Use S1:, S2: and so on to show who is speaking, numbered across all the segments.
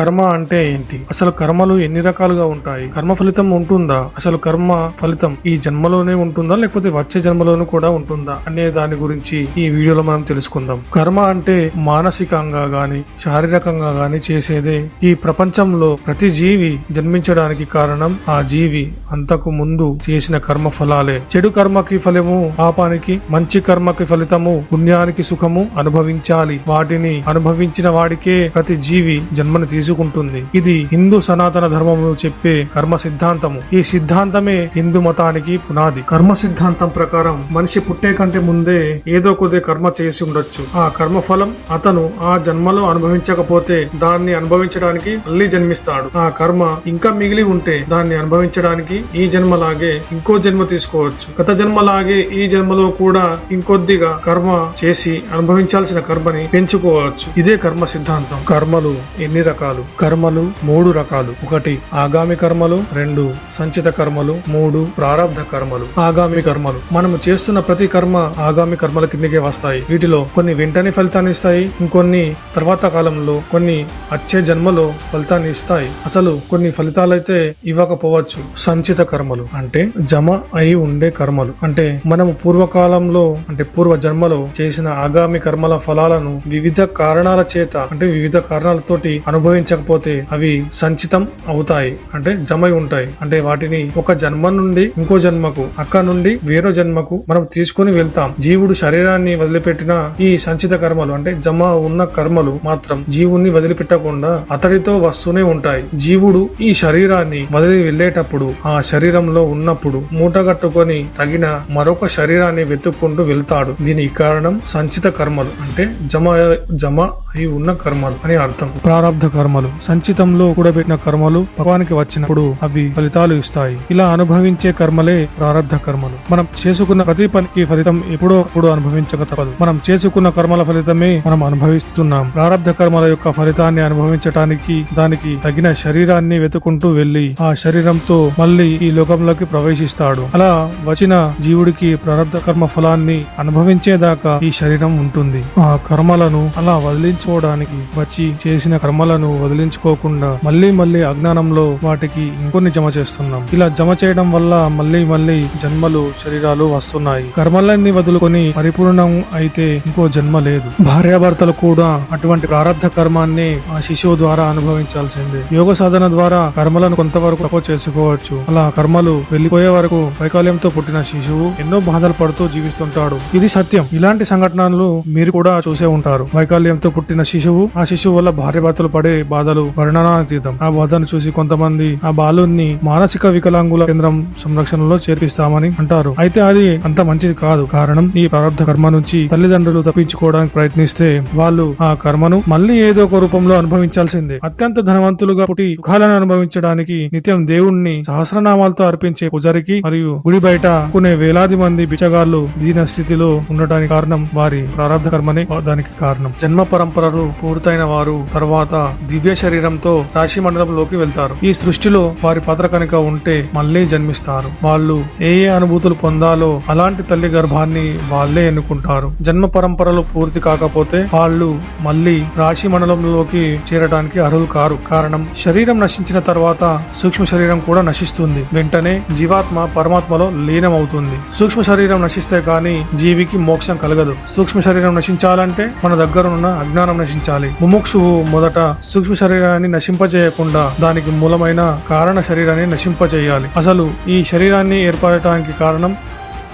S1: కర్మ అంటే ఏంటి? అసలు కర్మలు ఎన్ని రకాలుగా ఉంటాయి? కర్మ ఫలితం ఉంటుందా? అసలు కర్మ ఫలితం ఈ జన్మలోనే ఉంటుందా? లేకపోతే వచ్చే జన్మలోనూ కూడా ఉంటుందా? అనే దాని గురించి ఈ వీడియోలో మనం తెలుసుకుందాం. కర్మ అంటే మానసికంగా గాని శారీరకంగా గాని చేసేదే ఈ ప్రపంచంలో ప్రతి జీవి జన్మించడానికి కారణం ఆ జీవి అంతకు ముందు చేసిన కర్మ ఫలాలే చెడు కర్మకి ఫలము పాపానికి మంచి కర్మకి ఫలితము పుణ్యానికి సుఖము అనుభవించాలి. వాటిని అనుభవించిన వాడికే ప్రతి జీవి జన్మను తీసుకుంటుంది ఇది హిందూ సనాతన ధర్మము చెప్పే కర్మ సిద్ధాంతము. ఈ సిద్ధాంతమే హిందూ మతానికి పునాది. కర్మ సిద్ధాంతం ప్రకారం మనిషి పుట్టే కంటే ముందే ఏదో కొద్ది కర్మ చేసి ఉండొచ్చు. ఆ కర్మ ఫలం అతను ఆ జన్మలో అనుభవించకపోతే దాన్ని అనుభవించడానికి మళ్ళీ జన్మిస్తాడు. ఆ కర్మ ఇంకా మిగిలి ఉంటే దాన్ని అనుభవించడానికి ఈ జన్మలాగే ఇంకో జన్మ తీసుకోవచ్చు. గత జన్మలాగే ఈ జన్మలో కూడా ఇంకొద్దిగా కర్మ చేసి అనుభవించాల్సిన కర్మని పెంచుకోవచ్చు. ఇదే కర్మ సిద్ధాంతం. కర్మలు ఎన్ని రకాలు? కర్మలు మూడు రకాలు. ఒకటి ఆగామి కర్మలు. రెండు సంచిత కర్మలు. మూడు ప్రారంధ కర్మలు. ఆగామి కర్మలు. మనము చేస్తున్న ప్రతి కర్మ ఆగామి కర్మల కిందకే వస్తాయి. వీటిలో కొన్ని వెంటనే ఫలితాన్ని ఇస్తాయి. ఇంకొన్ని తర్వాత కాలంలో కొన్ని వచ్చే జన్మలో ఫలితాన్ని ఇస్తాయి. అసలు కొన్ని ఫలితాలైతే ఇవ్వకపోవచ్చు. సంచిత కర్మలు అంటే జమ అయి ఉండే కర్మలు. అంటే మనము పూర్వకాలంలో అంటే పూర్వ జన్మలో చేసిన ఆగామి కర్మల ఫలాలను వివిధ కారణాల చేత అంటే వివిధ కారణాలతోటి నిర్వహించకపోతే అవి సంచితం అవుతాయి అంటే జమై ఉంటాయి. అంటే వాటిని ఒక జన్మ నుండి ఇంకో జన్మకు అక్క నుండి వేరో జన్మకు మనం తీసుకుని వెళ్తాం. జీవుడు శరీరాన్ని వదిలిపెట్టిన ఈ సంచిత కర్మలు అంటే జమ ఉన్న కర్మలు మాత్రం జీవుణ్ణి వదిలిపెట్టకుండా అతడితో వస్తూనే ఉంటాయి. జీవుడు ఈ శరీరాన్ని వదిలి వెళ్ళేటప్పుడు ఆ శరీరంలో ఉన్నప్పుడు మూటగట్టుకొని తగిన మరొక శరీరాన్ని వెతుక్కుంటూ వెళ్తాడు. దీనికి కారణం సంచిత కర్మలు అంటే జమ జమ అయి ఉన్న కర్మలు అని అర్థం. ప్రారంభ కర్మ కర్మలు. సంచితంలో కూడబెట్టిన కర్మలు భగవానికి వచ్చినప్పుడు అవి ఫలితాలు ఇస్తాయి. ఇలా అనుభవించే కర్మలే ప్రారంధ కర్మలు. మనం చేసుకున్న ప్రతి పనికి ఫలితం ఎప్పుడో అప్పుడు అనుభవించక తప్పదు మనం చేసుకున్న కర్మల ఫలితమే మనం అనుభవిస్తున్నాం. ప్రారంధ కర్మల యొక్క ఫలితాన్ని అనుభవించటానికి దానికి తగిన శరీరాన్ని వెతుకుంటూ వెళ్ళి ఆ శరీరంతో మళ్ళీ ఈ లోకంలోకి ప్రవేశిస్తాడు. అలా వచ్చిన జీవుడికి ప్రారంధ కర్మ ఫలాన్ని అనుభవించేదాకా ఈ శరీరం ఉంటుంది. ఆ కర్మలను అలా వదిలించుకోవడానికి వచ్చి చేసిన కర్మలను వదిలించుకోకుండా మళ్ళీ మళ్ళీ అజ్ఞానంలో వాటికి ఇంకొన్ని జమ చేస్తున్నాం. ఇలా జమ చేయడం వల్ల మళ్ళీ మళ్ళీ జన్మలు శరీరాలు వస్తున్నాయి. కర్మలన్నీ వదులుకొని పరిపూర్ణం అయితే ఇంకో జన్మ లేదు. భార్యాభర్తలు కూడా అటువంటి ప్రారంధ కర్మాన్ని ఆ శిశువు ద్వారా అనుభవించాల్సిందే. యోగ సాధన ద్వారా కర్మలను కొంతవరకు తక్కువ చేసుకోవచ్చు. అలా కర్మలు వెళ్ళిపోయే వరకు వైకల్యంతో పుట్టిన శిశువు ఎన్నో బాధలు పడుతూ జీవిస్తుంటాడు. ఇది సత్యం. ఇలాంటి సంఘటనలు మీరు కూడా చూసే ఉంటారు. వైకల్యంతో పుట్టిన శిశువు ఆ శిశువు వల్ల భార్య భర్తలు పడే బాధలు వర్ణనాతీతం ఆ బాధను చూసి కొంతమంది ఆ బాలుని మానసిక వికలాంగుల కేంద్రం సంరక్షణలో చేర్పిస్తామని అంటారు. అయితే అది అంత మంచిది కాదు. కారణం ఈ ప్రారంభ కర్మ నుంచి తల్లిదండ్రులు తప్పించుకోవడానికి ప్రయత్నిస్తే వాళ్ళు ఆ కర్మను మళ్ళీ ఏదో ఒక రూపంలో అనుభవించాల్సిందే. అత్యంత ధనవంతులుగా పుట్టి సుఖాలను అనుభవించడానికి నిత్యం దేవుణ్ణి సహస్రనామాలతో అర్పించే పూజారికి మరియు గుడి బయట కొనే వేలాది మంది బిచ్చగాళ్ళు దీన స్థితిలో ఉండటానికి కారణం వారి ప్రారంభ కర్మనే దానికి కారణం. జన్మ పరంపరలు పూర్తయిన వారు తర్వాత దివ్య శరీరంతో రాశి మండలంలోకి వెళ్తారు. ఈ సృష్టిలో వారి పాత్ర కనుక ఉంటే మళ్ళీ జన్మిస్తారు. వాళ్ళు ఏ ఏ అనుభూతులు పొందాలో అలాంటి తల్లి గర్భాన్ని వాళ్ళే ఎన్నుకుంటారు. జన్మ పరంపరలు పూర్తి కాకపోతే వాళ్ళు మళ్ళీ రాశి మండలంలోకి చేరడానికి అర్హులు కారు. కారణం శరీరం నశించిన తర్వాత సూక్ష్మ శరీరం కూడా నశిస్తుంది. వెంటనే జీవాత్మ పరమాత్మలో లీనమవుతుంది. సూక్ష్మ శరీరం నశిస్తే కానీ జీవికి మోక్షం కలగదు. సూక్ష్మ శరీరం నశించాలంటే మన దగ్గర ఉన్న అజ్ఞానం నశించాలి. ముముక్షువు మొదట సూక్ష్మ శరీరాన్ని నశింపజేయకుండా దానికి మూలమైన కారణ శరీరాన్ని నశింపజేయాలి. అసలు ఈ శరీరాన్ని ఏర్పడటానికి కారణం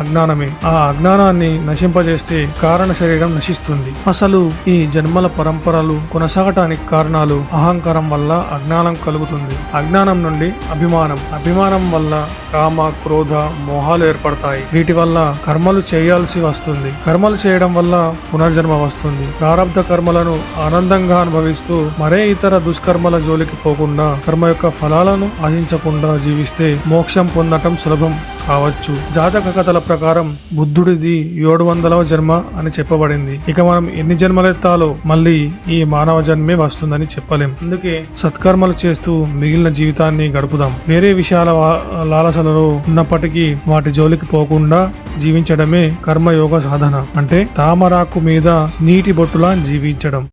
S1: అజ్ఞానమే. ఆ అజ్ఞానాన్ని నశింపజేస్తే కారణ శరీరం నశిస్తుంది. అసలు ఈ జన్మల పరంపరలు కొనసాగటానికి కారణాలు అహంకారం వల్ల అజ్ఞానం కలుగుతుంది. అజ్ఞానం నుండి అభిమానం. అభిమానం వల్ల కామ క్రోధ మోహాలు ఏర్పడతాయి. వీటి వల్ల కర్మలు చేయాల్సి వస్తుంది. కర్మలు చేయడం వల్ల పునర్జన్మ వస్తుంది. ప్రారంధ కర్మలను ఆనందంగా అనుభవిస్తూ మరే ఇతర దుష్కర్మల జోలికి పోకుండా కర్మ యొక్క ఫలాలను ఆశించకుండా జీవిస్తే మోక్షం పొందటం సులభం. కావచ్చు. జాతక కథల ప్రకారం బుద్ధుడిది ఏడు వందలవ జన్మ అని చెప్పబడింది. ఇక మనం ఎన్ని జన్మలెత్తాలో మళ్ళీ ఈ మానవ జన్మే వస్తుందని చెప్పలేం. అందుకే సత్కర్మలు చేస్తూ మిగిలిన జీవితాన్ని గడుపుదాం. వేరే విషయాల లాలసలలో ఉన్నప్పటికీ వాటి జోలికి పోకుండా జీవించడమే కర్మయోగ సాధన. అంటే తామరాకు మీద నీటి బొట్టులా జీవించడం.